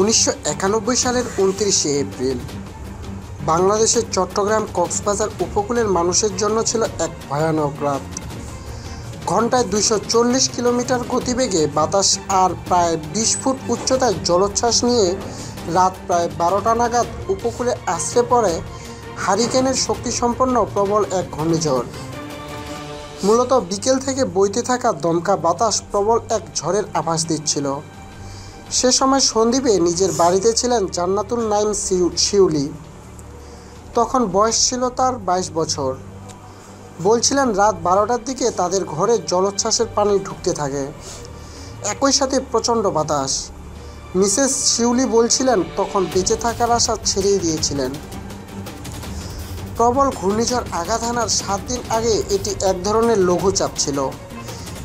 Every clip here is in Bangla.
উনিশশো একানব্বই সালের উনত্রিশে এপ্রিল। বাংলাদেশের চট্টগ্রাম কক্সবাজার উপকূলের মানুষের জন্য ছিল এক ভয়ানক রাত। ঘন্টায় দুশো কিলোমিটার গতিবেগে বাতাস আর প্রায় বিশ ফুট উচ্চতায় জলোচ্ছ্বাস নিয়ে রাত প্রায় বারোটা নাগাদ উপকূলে আশ্রে পড়ে হারিকেনের শক্তিসম্পন্ন প্রবল এক ঘূর্ণিঝড়। মূলত বিকেল থেকে বইতে থাকা দমকা বাতাস প্রবল এক ঝড়ের আভাস দিচ্ছিল। সে সময় সন্দীপে নিজের বাড়িতে ছিলেন জান্নাতুল নাইম শিউ- শিউলি। তখন বয়স ছিল তার বাইশ বছর। বলছিলেন, রাত বারোটার দিকে তাদের ঘরে জলোচ্ছ্বাসের পানি ঢুকতে থাকে। একই সাথে প্রচণ্ড বাতাস। মিসেস শিউলি বলছিলেন, তখন বেঁচে থাকার আশা ছেড়েই দিয়েছিলেন। প্রবল ঘূর্ণিঝড় আঘাত হানার সাত দিন আগে এটি এক ধরনের লঘুচাপ ছিল,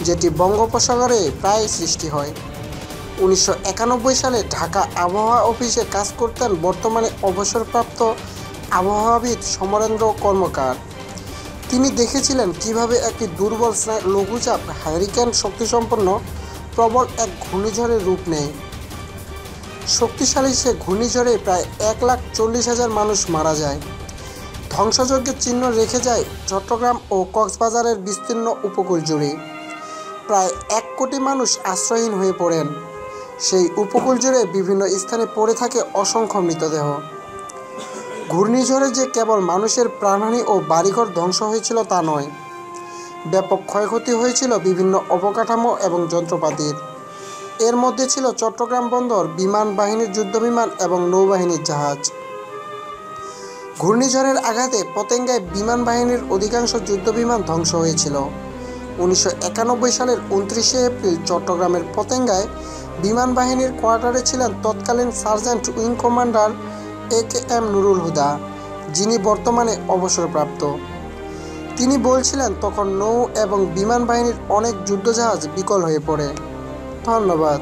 যেটি বঙ্গোপসাগরে প্রায় সৃষ্টি হয়। উনিশশো একানব্বই সালে ঢাকা আবহাওয়া অফিসে কাজ করতেন বর্তমানে অবসরপ্রাপ্ত আবহাওয়াবিদ সমরেন্দ্র কর্মকার। তিনি দেখেছিলেন কীভাবে একটি দুর্বল লঘুচাপ হ্যারিকেন শক্তিসম্পন্ন প্রবল এক ঘূর্ণিঝড়ের রূপ নেয়। শক্তিশালী সে ঘূর্ণিঝড়ে প্রায় এক লাখ চল্লিশ হাজার মানুষ মারা যায়। ধ্বংসযজ্ঞের চিহ্ন রেখে যায় চট্টগ্রাম ও কক্সবাজারের বিস্তীর্ণ উপকূল জুড়ে। প্রায় এক কোটি মানুষ আশ্রয়হীন হয়ে পড়েন। সেই উপকূল জুড়ে বিভিন্ন স্থানে পড়ে থাকে অসংখ্য মৃতদেহ। ঘূর্ণিঝড়ে যে কেবল মানুষের প্রাণহানি ও বাড়িঘর ধ্বংস হয়েছিল তা নয়, ব্যাপক ক্ষয়ক্ষতি হয়েছিল বিভিন্ন অবকাঠামো এবং যন্ত্রপাতির। এর মধ্যে ছিল চট্টগ্রাম বন্দর, বিমান বাহিনীর যুদ্ধবিমান এবং নৌবাহিনীর জাহাজ। ঘূর্ণিঝড়ের আঘাতে পতেঙ্গায় বিমান বাহিনীর অধিকাংশ যুদ্ধবিমান ধ্বংস হয়েছিল। উনিশশো একানব্বই সালের উনত্রিশে এপ্রিল চট্টগ্রামের পতেঙ্গায় বিমান বাহিনীর কোয়ার্টারে ছিলেন তৎকালীন sergeant wing commander A K M Nurul Huda, যিনি বর্তমানে অবসরপ্রাপ্ত। তিনি বলছিলেন, তখন নৌ এবং বিমান বাহিনীর অনেক যুদ্ধজাহাজ বিকল হয়ে পড়ে। ধন্যবাদ।